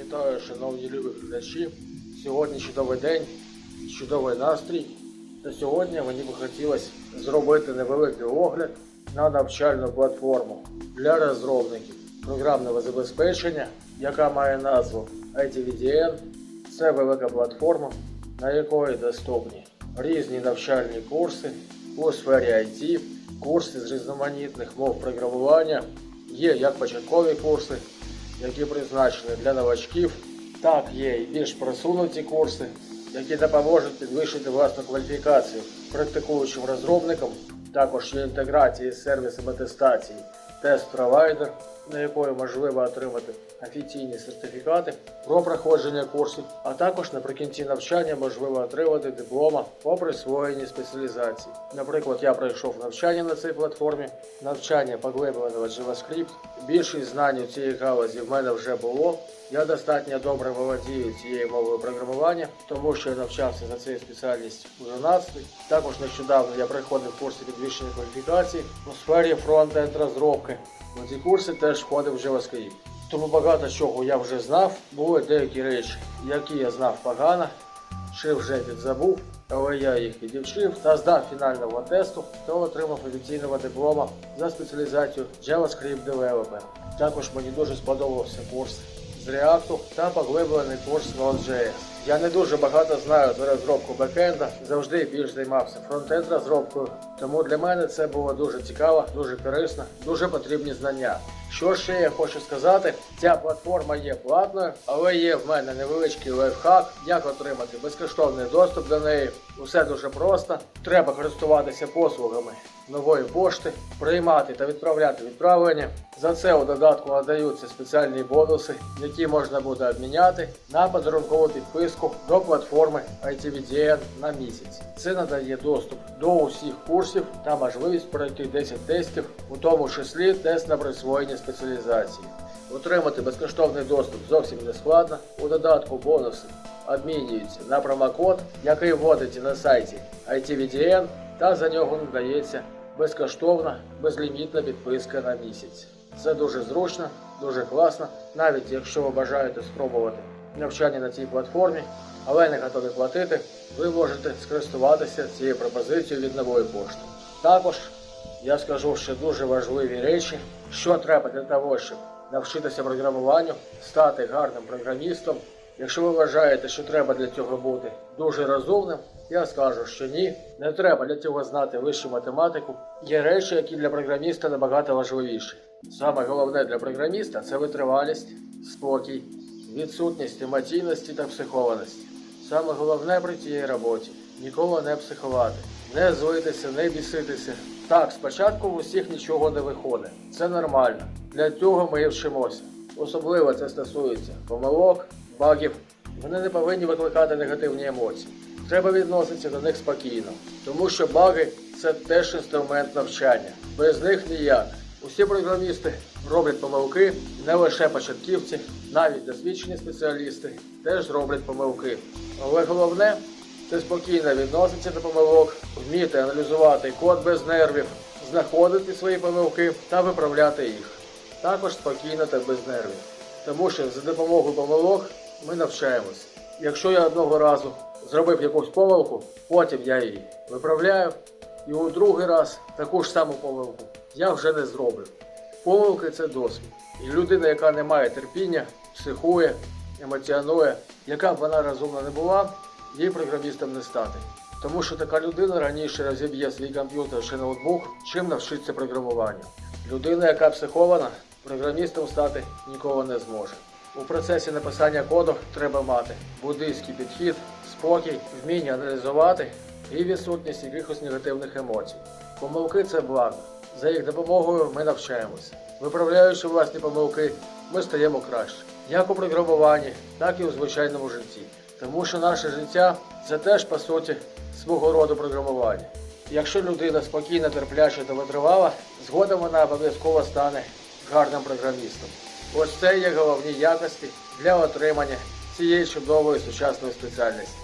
Вітаю, шановні любі глядачі. Сьогодні чудовий день, чудовий настрій. Та сьогодні мені би хотілося зробити невеликий огляд на навчальну платформу для розробників програмного забезпечення, яка має назву ITVDN. Це велика платформа, на якої доступні різні навчальні курси у сфері IT, курси з різноманітних мов програмування. Є як початкові курси, які призначені для новачків, так є і більш просунуті курси, які допоможуть підвищити власну кваліфікацію практикуючим розробникам. Також є інтеграції з сервісом атестації тест-провайдер, на якої можливо отримати офіційні сертифікати про проходження курсів, а також наприкінці навчання можливо отримати диплома по присвоєнні спеціалізації. Наприклад, я пройшов навчання на цій платформі, навчання поглибленого JavaScript. Більшість знань у цій галузі в мене вже було. Я достатньо добре володію цією мовою програмування, тому що я навчався за цією спеціальністю у 12 Також нещодавно я проходив курси підвищення кваліфікації у сфері фронт-енд розробки. У ці курси теж входив JavaScript. Тому багато чого я вже знав, були деякі речі, які я знав погано, чи вже підзабув, але я їх підівчив та здав фінального тесту та отримав офіційного диплома за спеціалізацію JavaScript Developer. Також мені дуже сподобався курс React та поглиблений курс Node.js. Я не дуже багато знаю за розробку бекенда, завжди більш займався фронтенд розробкою, тому для мене це було дуже цікаво, дуже корисно, дуже потрібні знання. Що ще я хочу сказати, ця платформа є платною, але є в мене невеличкий лайфхак, як отримати безкоштовний доступ до неї. Усе дуже просто. Треба користуватися послугами нової пошти, приймати та відправляти відправлення. За це у додатку надаються спеціальні бонуси, які можна буде обміняти на подарункову підписку до платформи ITVDN на місяць. Це надає доступ до усіх курсів та можливість пройти 10 тестів, у тому числі тест на присвоєння спеціалізації. Отримати безкоштовний доступ зовсім не складно. У додатку бонуси обмінюються на промокод, який вводиться на сайті ITVDN, та за нього надається безкоштовна, безлімітна підписка на місяць. Це дуже зручно, дуже класно, навіть якщо ви бажаєте спробувати навчання на цій платформі, але не готові платити, ви можете скористуватися цією пропозицією від нової пошти. Також я скажу ще дуже важливі речі, що треба для того, щоб навчитися програмуванню, стати гарним програмістом. Якщо ви вважаєте, що треба для цього бути дуже розумним, я скажу, що ні, не треба для цього знати вищу математику. Є речі, які для програміста набагато важливіші. Саме головне для програміста це витривалість, спокій, відсутність емоційності та психованості. Саме головне при цій роботі ніколи не психувати, не злитися, не біситися. Так, спочатку в усіх нічого не виходить. Це нормально. Для цього ми вчимося. Особливо це стосується помилок, багів. Вони не повинні викликати негативні емоції. Треба відноситися до них спокійно, тому що баги це теж інструмент навчання. Без них ніяк. Усі програмісти роблять помилки, не лише початківці, навіть досвідчені спеціалісти теж роблять помилки. Але головне це спокійно відноситися до помилок, вміти аналізувати код без нервів, знаходити свої помилки та виправляти їх. Також спокійно та без нервів. Тому що за допомогою помилок ми навчаємося. Якщо я одного разу зробив якусь помилку, потім я її виправляю, і у другий раз таку ж саму помилку я вже не зроблю. Помилки це досвід. І людина, яка не має терпіння, психує, емоціонує, яка б вона розумна не була, їй програмістом не стати. Тому що така людина раніше розіб'є свій комп'ютер чи ноутбук, чим навчиться програмуванню. Людина, яка психована, програмістом стати ніколи не зможе. У процесі написання коду треба мати буддийський підхід, спокій, вміння аналізувати і відсутність якихось негативних емоцій. Помилки це благо. За їх допомогою ми навчаємося. Виправляючи власні помилки, ми стаємо краще. Як у програмуванні, так і у звичайному житті. Тому що наше життя це теж по суті свого роду програмування. Якщо людина спокійно, терпляча та витривала, згодом вона обов'язково стане гарним програмістом. Ось це є головні якості для отримання цієї чудової сучасної спеціальності.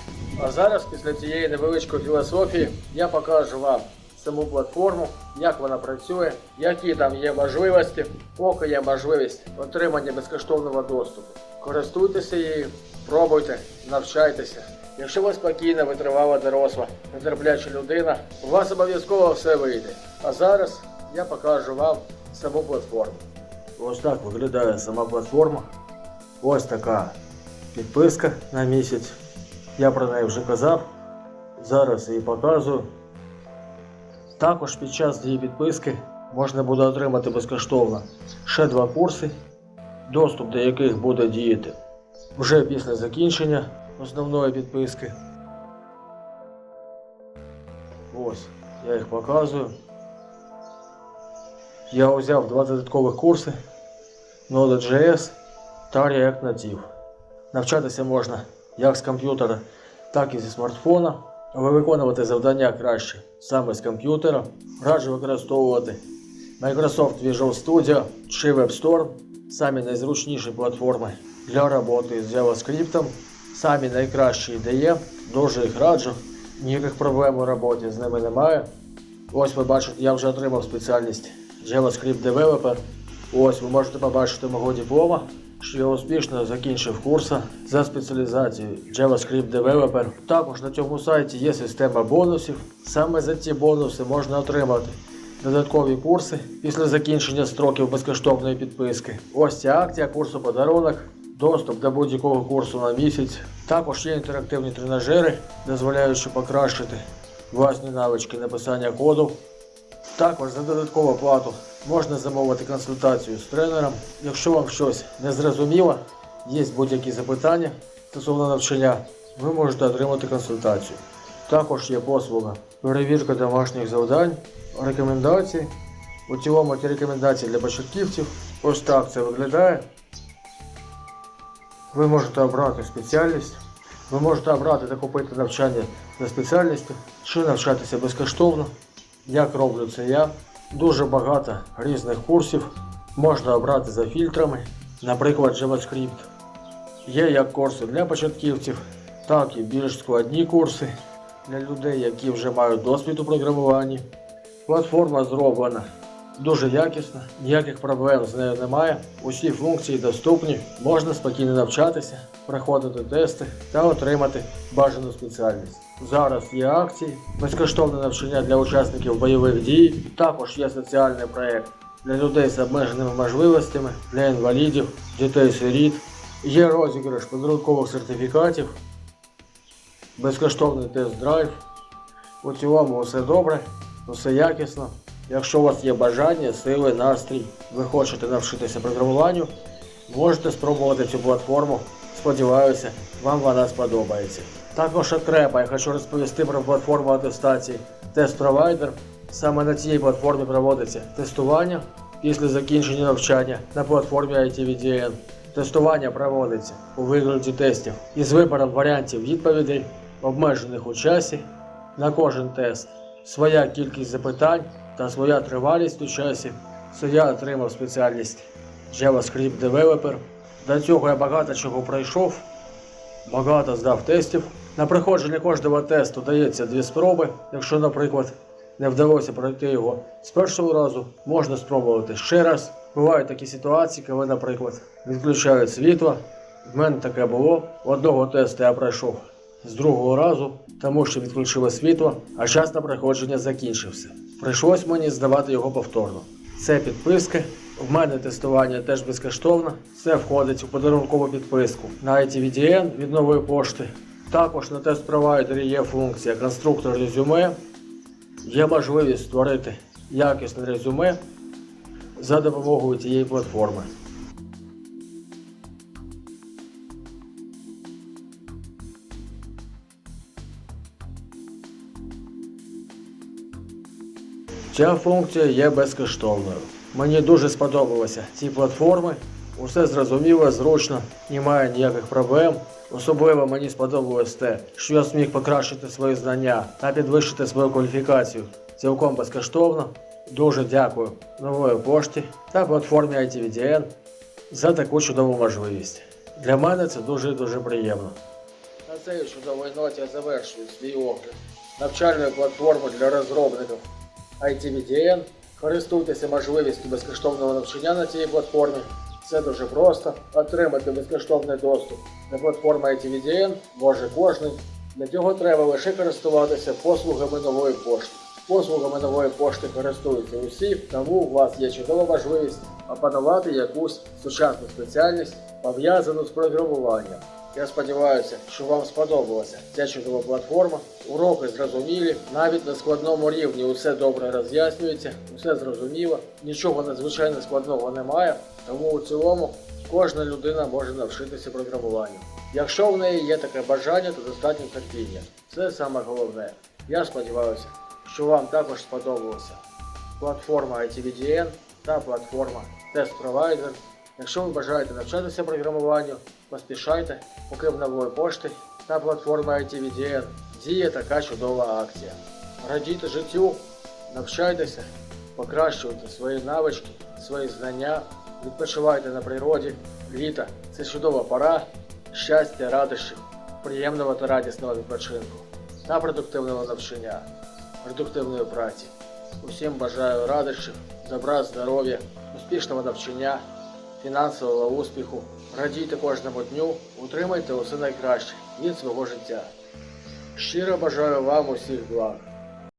А зараз, після цієї невеличкої філософії, я покажу вам саму платформу, як вона працює, які там є можливості, поки є можливість отримання безкоштовного доступу. Користуйтеся її, пробуйте, навчайтеся. Якщо ви спокійна, витривала доросла, нетерпляча людина, у вас обов'язково все вийде. А зараз я покажу вам саму платформу. Ось так виглядає сама платформа. Ось така підписка на місяць. Я про неї вже казав. Зараз її показую. Також під час її підписки можна буде отримати безкоштовно ще два курси, доступ до яких буде діяти вже після закінчення основної підписки. Ось, я їх показую. Я взяв два додаткових курси Node.js та React Native. Навчатися можна як з комп'ютера, так і зі смартфона. Виконувати завдання краще саме з комп'ютера. Раджу використовувати Microsoft Visual Studio чи WebStorm. Самі найзручніші платформи для роботи з JavaScript. Самі найкращі ідеї. Дуже їх раджу. Ніяких проблем у роботі з ними немає. Ось ви бачите, я вже отримав спеціальність JavaScript Developer. Ось ви можете побачити мого диплома, що я успішно закінчив курси за спеціалізацією JavaScript Developer. Також на цьому сайті є система бонусів. Саме за ці бонуси можна отримати додаткові курси після закінчення строків безкоштовної підписки. Ось ця акція курсу подарунок, доступ до будь-якого курсу на місяць. Також є інтерактивні тренажери, дозволяючи покращити власні навички написання коду. Також за додаткову плату можна замовити консультацію з тренером. Якщо вам щось не зрозуміло, є будь-які запитання стосовно навчання, ви можете отримати консультацію. Також є послуга перевірка домашніх завдань, рекомендацій. У цілому ті рекомендації для початківців. Ось так це виглядає. Ви можете обрати спеціальність. Ви можете обрати та купити навчання за спеціальністю чи навчатися безкоштовно. Як роблю це я. Дуже багато різних курсів можна обрати за фільтрами, наприклад, JavaScript. Є як курси для початківців, так і більш складні курси для людей, які вже мають досвід у програмуванні. Платформа зроблена дуже якісно, ніяких проблем з нею немає. Усі функції доступні, можна спокійно навчатися, проходити тести та отримати бажану спеціальність. Зараз є акції, безкоштовне навчання для учасників бойових дій. Також є соціальний проєкт для людей з обмеженими можливостями, для інвалідів, дітей-сиріт. Є розіграш подарункових сертифікатів, безкоштовний тест-драйв. У цілому все добре, все якісно. Якщо у вас є бажання, сили, настрій, ви хочете навчитися програмуванню, можете спробувати цю платформу. Сподіваюся, вам вона сподобається. Також окремо я хочу розповісти про платформу атестації Test Provider. Саме на цій платформі проводиться тестування після закінчення навчання на платформі ITVDN. Тестування проводиться у вигляді тестів із вибором варіантів відповідей, обмежених у часі. На кожен тест своя кількість запитань та своя тривалість у часі. Це я отримав спеціальність JavaScript Developer. До цього я багато чого пройшов, багато здав тестів. На проходження кожного тесту дається дві спроби. Якщо, наприклад, не вдалося пройти його з першого разу, можна спробувати ще раз. Бувають такі ситуації, коли, наприклад, відключають світло. В мене таке було. Одного тесту я пройшов з другого разу, тому що відключило світло, а час на проходження закінчився. Прийшлось мені здавати його повторно. Це підписки. В мене тестування теж безкоштовно. Це входить у подарункову підписку на ITVDN від нової пошти. Також на тест провайдері є функція конструктор резюме. Є можливість створити якісне резюме за допомогою цієї платформи. Ця функція є безкоштовною. Мені дуже сподобалися ці платформи. Усе зрозуміло, зручно, немає ніяких проблем. Особливо мені сподобалось те, що я зміг покращити свої знання та підвищити свою кваліфікацію цілком безкоштовно. Дуже дякую нової пошті та платформі ITVDN за таку чудову можливість. Для мене це дуже дуже приємно. На цій чудовій ноті я завершую свій огляд навчальної платформи для розробників ITVDN. Користуйтеся можливістю безкоштовного навчання на цій платформі. Це дуже просто. Отримати безкоштовний доступ до платформи ITVDN може кожен. Для цього треба лише користуватися послугами нової пошти. Послугами нової пошти користуються усі, тому у вас є чудова можливість опанувати якусь сучасну спеціальність, пов'язану з програмуванням. Я сподіваюся, що вам сподобалася ця чудова платформа. Уроки зрозумілі, навіть на складному рівні усе добре роз'яснюється, усе зрозуміло, нічого надзвичайно складного немає, тому у цілому кожна людина може навчитися програмуванню. Якщо в неї є таке бажання, то достатньо терпіння. Це саме головне. Я сподіваюся, що вам також сподобалася платформа ITVDN та платформа Test Provider. Якщо ви бажаєте навчатися програмуванню, поспішайте, поки в нової пошти та платформи ITVDN діє така чудова акція. Радійте життю, навчайтеся, покращуйте свої навички, свої знання, відпочивайте на природі. Літо це чудова пора, щастя, радощів, приємного та радісного відпочинку та продуктивного навчання, продуктивної праці. Усім бажаю радощів, добра, здоров'я, успішного навчання, фінансового успіху. Радійте кожному дню, утримайте усе найкраще від свого життя. Щиро бажаю вам усіх благ.